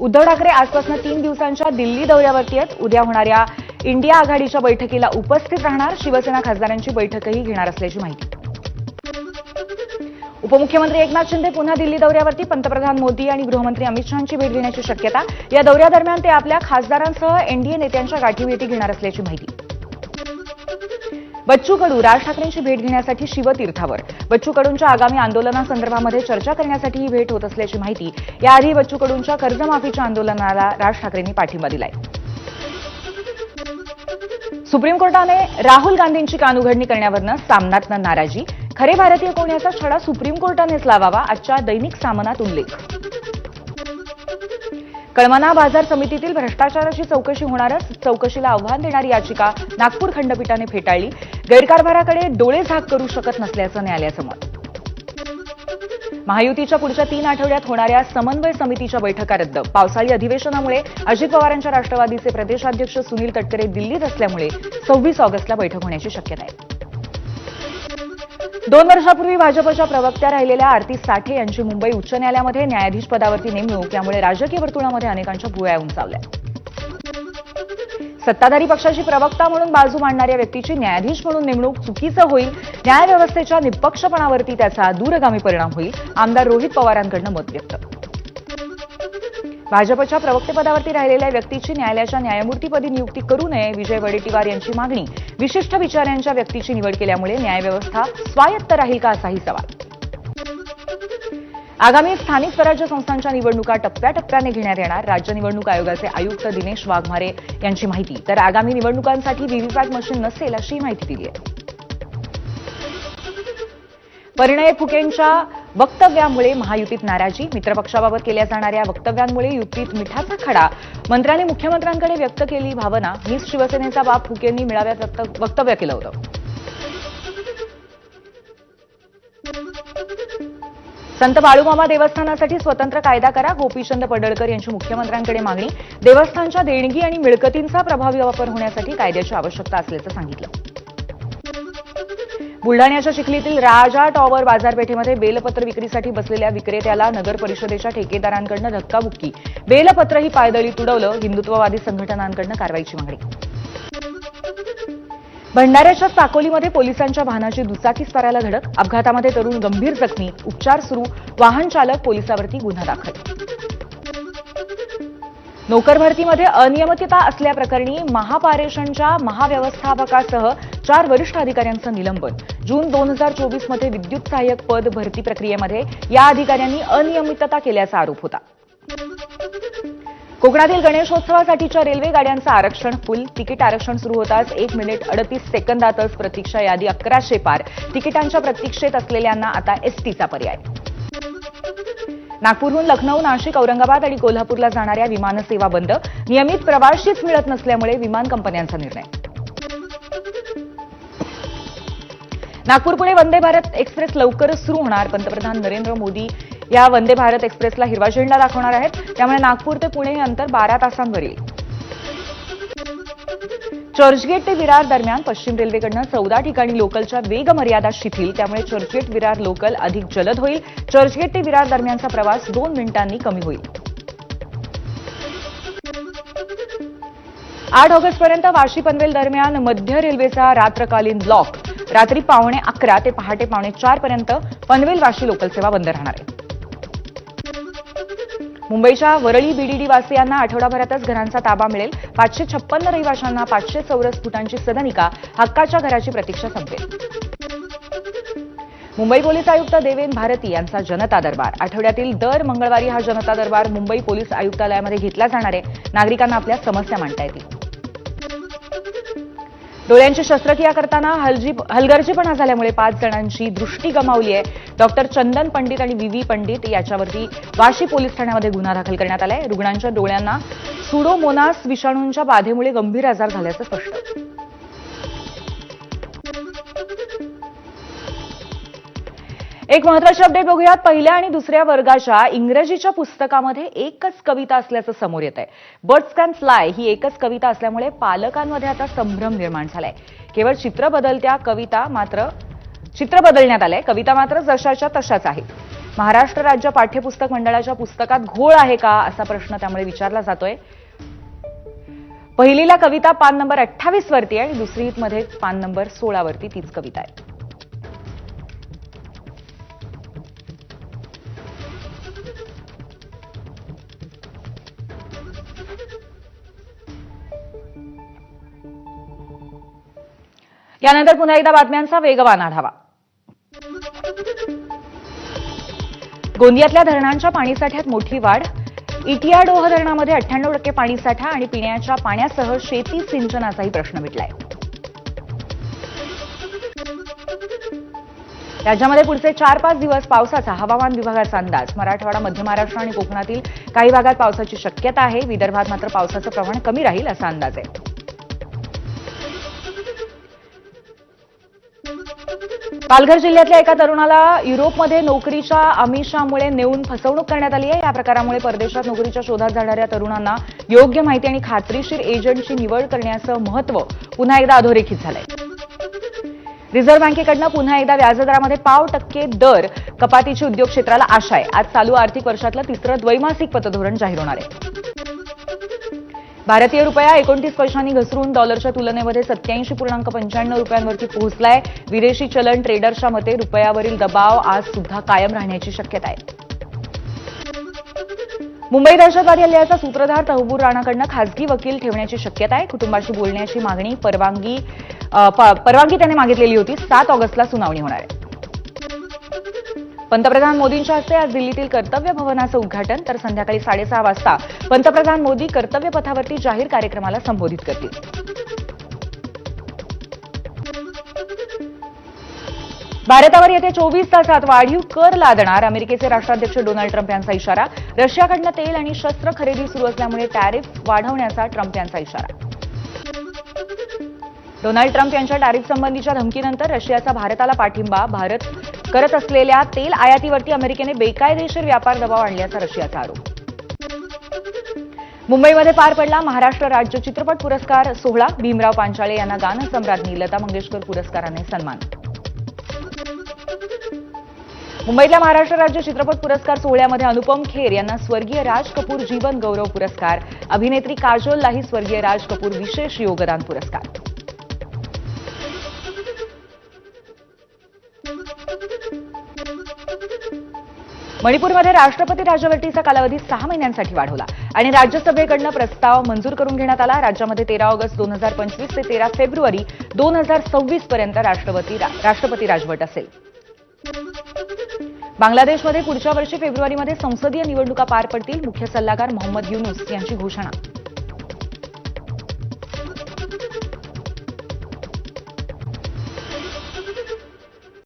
उद्धव ठाकरे आजपासून तीन दिवसांच्या दिल्ली दौऱ्यावरती आहेत. उद्या होणाऱ्या इंडिया आघाडीच्या बैठकीला उपस्थित राहणार. शिवसेना खासदारांची बैठकही घेणार असल्याची माहिती. उपमुख्यमंत्री एकनाथ शिंदे पुन्हा दिल्ली दौऱ्यावरती. पंतप्रधान मोदी आणि गृहमंत्री अमित शहाची भेट घेण्याची शक्यता. या दौऱ्यादरम्यान ते आपल्या खासदारांसह एनडीए नेत्यांच्या गाठीभेटी घेणार असल्याची माहिती. बच्चू कडू राज ठाकरेंची भेट घेण्यासाठी शिवतीर्थावर. बच्चू कडूंच्या आगामी आंदोलनासंदर्भामध्ये चर्चा करण्यासाठी ही भेट होत असल्याची माहिती याआधी बच्चू कडूंच्या कर्जमाफीच्या आंदोलनाला राज ठाकरेंनी पाठिंबा दिलाय. सुप्रीम कोर्टाने राहुल गांधींची कानउघडणी करण्यावरनं सामनातनं नाराजी. खरे भारतीय कोण्याचा छडा सुप्रीम कोर्टानेच लावावा आजच्या दैनिक सामनात उल्लेख. कळमना बाजार समितीतील भ्रष्टाचाराची चौकशी होणारच चौकशीला आव्हान देणारी याचिका नागपूर खंडपीठाने फेटाळली. गैरकारभाराकडे डोळे झाक करू शकत नसल्याचं न्यायालयाचं मत महायुतीच्या पुढच्या तीन आठवड्यात होणाऱ्या समन्वय समितीच्या बैठका रद्द. पावसाळी अधिवेशनामुळे अजित पवारांच्या राष्ट्रवादीचे प्रदेशाध्यक्ष सुनील तटकरे दिल्लीत असल्यामुळे सव्वीस ऑगस्टला बैठक होण्याची शक्यता आहे. दोन वर्षापूर्वी भाजपच्या प्रवक्त्या राहिलेल्या आरती साठे यांची मुंबई उच्च न्यायालयामध्ये न्यायाधीश पदावरती नेमणूक यामुळे राजकीय वर्तुळामध्ये अनेकांच्या भुया उंचावल्या. सत्ताधारी पक्षाची प्रवक्ता म्हणून बाजू मांडणाऱ्या व्यक्तीची न्यायाधीश म्हणून नेमणूक चुकीचं होईल न्यायव्यवस्थेच्या निष्पक्षपणावरती त्याचा दूरगामी परिणाम होईल आमदार रोहित पवारांकडनं मत व्यक्त. भाजपच्या प्रवक्तेपदावरती राहिलेल्या व्यक्तीची न्यायालयाच्या न्यायमूर्तीपदी नियुक्ती करू नये विजय वडेट्टीवार यांची मागणी. विशिष्ट विचारांच्या व्यक्तीची निवड केल्यामुळे न्यायव्यवस्था स्वायत्त राहील का असाही सवाल. आगामी स्थानिक स्वराज्य संस्थांच्या निवडणुका टप्प्याटप्प्याने घेण्यात येणार. राज्य निवडणूक आयोगाचे आयुक्त दिनेश वाघमारे यांची माहिती. तर आगामी निवडणुकांसाठी व्हीव्हीपॅट मशीन नसेल अशी माहिती दिली आहे. परिणय फुकेंच्या वक्तव्यामुळे महायुतीत नाराजी मित्रपक्षाबाबत केल्या जाणाऱ्या वक्तव्यांमुळे युतीत मिठाचा खडा. मंत्र्यांनी मुख्यमंत्र्यांकडे व्यक्त केली भावना. हीच शिवसेनेचा बाप फुकेंनी मेळाव्यात वक्तव्य केलं होतं. संत बाळूमामा देवस्थानासाठी स्वतंत्र कायदा करा. गोपीचंद पडळकर यांची मुख्यमंत्र्यांकडे मागणी. देवस्थानच्या देणगी आणि मिळकतींचा प्रभावी वापर होण्यासाठी कायद्याची आवश्यकता असल्याचं सांगितलं. बुलढाण्याच्या चिखलीतील राजा टॉवर बाजारपेठेमध्ये बेलपत्र विक्रीसाठी बसलेल्या विक्रेत्याला नगर परिषदेच्या ठेकेदारांकडनं धक्काबुक्की. बेलपत्रही पायदळी तुडवलं हिंदुत्ववादी संघटनांकडनं कारवाईची मागणी. भंडाऱ्याच्या साकोलीमध्ये पोलिसांच्या वाहनाची दुचाकी स्वाराला धडक. अपघातामध्ये तरुण गंभीर जखमी. उपचार सुरू. वाहन चालक पोलिसावरती गुन्हा दाखल. नोकर भरतीमध्ये अनियमितता असल्याप्रकरणी महापारेषणच्या महाव्यवस्थापकासह चार वरिष्ठ अधिकाऱ्यांचं निलंबन. जून दोन हजार चोवीसमध्ये विद्युत सहाय्यक पद भरती प्रक्रियेमध्ये या अधिकाऱ्यांनी अनियमितता केल्याचा आरोप होता. कोकणातील गणेशोत्सवासाठीच्या रेल्वे गाड्यांचं आरक्षण फुल तिकीट आरक्षण सुरू होताच एक मिनिट अडतीस सेकंदातच प्रतीक्षा यादी अकराशे पार. तिकिटांच्या प्रतीक्षेत असलेल्यांना आता एसटीचा पर्याय. नागपूरहून लखनौ नाशिक औरंगाबाद आणि कोल्हापूरला जाणाऱ्या विमानसेवा बंद. नियमित प्रवाशीच मिळत नसल्यामुळे विमान कंपन्यांचा निर्णय. नागपूर पुणे वंदे भारत एक्सप्रेस लवकरच सुरू होणार. पंतप्रधान नरेंद्र मोदी या वंदे भारत एक्सप्रेसला हिरवा झेंडा दाखवणार आहेत. त्यामुळे नागपूर ते पुणे हे अंतर बारा तासांवर येईल चर्चगेट ते विरार दरम्यान पश्चिम रेल्वेकडनं चौदा ठिकाणी लोकलच्या वेग मर्यादा शिथिल त्यामुळे चर्चगेट विरार लोकल अधिक जलद होईल. चर्चगेट ते विरार दरम्यानचा प्रवास दोन मिनिटांनी कमी होईल. आठ ऑगस्टपर्यंत वाशी पनवेल दरम्यान मध्य रेल्वेचा रात्रकालीन ब्लॉक. रात्री पावणे अकरा ते पहाटे पावणे चारपर्यंत पनवेल वाशी लोकल सेवा बंद राहणार आहे. मुंबईच्या वरळी बीडीडी वासियांना आठवडाभरातच घरांचा ताबा मिळेल. पाचशे छप्पन्न रहिवाशांना पाचशे चौरस फुटांची सदनिका हक्काच्या घराची प्रतीक्षा संपेल. मुंबई पोलीस आयुक्त देवेन भारती यांचा जनता दरबार. आठवड्यातील दर मंगळवारी हा जनता दरबार मुंबई पोलीस आयुक्तालयामध्ये घेतला जाणार आहे. नागरिकांना आपल्या समस्या मांडता येतील. डोळ्यांची शस्त्रक्रिया करताना हलजी हलगर्जीपणा झाल्यामुळे पाच जणांची दृष्टी गमावली आहे. डॉक्टर चंदन पंडित आणि व्ही पंडित याच्यावरती वाशी पोलीस ठाण्यामध्ये गुन्हा दाखल करण्यात आलाय. रुग्णांच्या डोळ्यांना सुडोमोनास विषाणूंच्या बाधेमुळे गंभीर आजार झाल्याचं स्पष्ट. एक महत्वाची अपडेट बघूयात. पहिल्या आणि दुसऱ्या वर्गाच्या इंग्रजीच्या पुस्तकामध्ये एकच कविता असल्याचं समोर येत आहे बर्ड्स कॅन फ्लाय ही एकच कविता असल्यामुळे पालकांमध्ये आता संभ्रम निर्माण झालाय. केवळ चित्र बदलत्या कविता मात्र चित्र बदलण्यात आलंय. कविता मात्र जशाच्या तशाच आहेत. महाराष्ट्र राज्य पाठ्यपुस्तक मंडळाच्या पुस्तकात घोळ आहे का असा प्रश्न त्यामुळे विचारला जातोय. पहिलीला कविता पान नंबर अठ्ठावीस वरती आणि दुसरीमध्ये पान नंबर सोळा वरती तीच कविता आहे. यानंतर पुन्हा एकदा बातम्यांचा वेगवान आढावा. गोंदियातल्या धरणांच्या पाणीसाठ्यात मोठी वाढ. इटियाडोह धरणामध्ये अठ्ठ्याण्णव टक्के पाणीसाठा आणि पिण्याच्या पाण्यासह शेती सिंचनाचाही प्रश्न मिटलाय. राज्यामध्ये पुढचे चार पाच दिवस पावसाचा हवामान विभागाचा अंदाज. मराठवाडा मध्य महाराष्ट्र आणि कोकणातील काही भागात पावसाची शक्यता आहे. विदर्भात मात्र पावसाचं प्रमाण कमी राहील असा अंदाज आहे. पालघर जिल्ह्यातल्या एका तरुणाला युरोपमध्ये नोकरीच्या आमिषामुळे नेऊन फसवणूक करण्यात आली आहे. या प्रकारामुळे परदेशात नोकरीच्या शोधात जाणाऱ्या तरुणांना योग्य माहिती आणि खात्रीशीर एजंटची निवड करण्याचं महत्त्व पुन्हा एकदा अधोरेखित झालंय. रिझर्व्ह बँकेकडनं पुन्हा एकदा व्याजदरामध्ये पाव टक्के दर कपातीची उद्योग क्षेत्राला आशा आहे. आज चालू आर्थिक वर्षातलं तिसरं द्वैमासिक पतधोरण जाहीर होणार आहे. भारतीय रुपया एकोणतीस पैशांनी घसरून डॉलरच्या तुलनेमध्ये सत्याऐंशी पूर्णांक पंच्याण्णव रुपयांवरती पोहोचलाय. विदेशी चलन ट्रेडर्सच्या मते रुपयावरील दबाव आज सुद्धा कायम राहण्याची शक्यता आहे. मुंबई दहशतवादी हल्ल्याचा सूत्रधार तहबूर राणाकडनं खासगी वकील ठेवण्याची शक्यता आहे. कुटुंबाशी बोलण्याची मागणी परवानगी परवानगी त्याने मागितलेली होती. सात ऑगस्टला सुनावणी होणार आहे. पंतप्रधान मोदींच्या हस्ते आज दिल्लीतील कर्तव्य भवनाचं उद्घाटन तर संध्याकाळी साडेसहा वाजता पंतप्रधान मोदी कर्तव्य पथावरती जाहीर कार्यक्रमाला संबोधित करतील. भारतावर येत्या चोवीस तासात वाढीव कर लादणार अमेरिकेचे राष्ट्राध्यक्ष डोनाल्ड ट्रम्प यांचा इशारा. रशियाकडनं तेल आणि शस्त्र खरेदी सुरू असल्यामुळे टॅरिफ वाढवण्याचा ट्रम्प यांचा इशारा. डोनाल्ड ट्रम्प यांच्या टॅरिफ संबंधीच्या धमकीनंतर रशियाचा भारताला पाठिंबा भारत करत असलेल्या तेल आयातीवरती अमेरिकेने बेकायदेशीर व्यापार दबाव आणल्याचा रशियाचा आरोप. मुंबईमध्ये पार पडला महाराष्ट्र राज्य चित्रपट पुरस्कार सोहळा. भीमराव पांचाळे यांना गानसम्राज्ञी लता मंगेशकर पुरस्काराने सन्मान. मुंबईतल्या महाराष्ट्र राज्य चित्रपट पुरस्कार सोहळ्यामध्ये अनुपम खेर यांना स्वर्गीय राज कपूर जीवन गौरव पुरस्कार. अभिनेत्री काजोललाही स्वर्गीय राज कपूर विशेष योगदान पुरस्कार. मणिपूरमध्ये राष्ट्रपती राजवटीचा कालावधी सहा महिन्यांसाठी वाढवला आणि राज्यसभेकडनं प्रस्ताव मंजूर करून घेण्यात आला. राज्यामध्ये तेरा ऑगस्ट दोन हजार पंचवीस ते तेरा फेब्रुवारी दोन हजार सव्वीस पर्यंत राष्ट्रपती राष्ट्रपती राजवट असेल. बांगलादेशमध्ये पुढच्या वर्षी फेब्रुवारीमध्ये संसदीय निवडणुका पार पडतील. मुख्य सल्लागार मोहम्मद युनुस यांची घोषणा.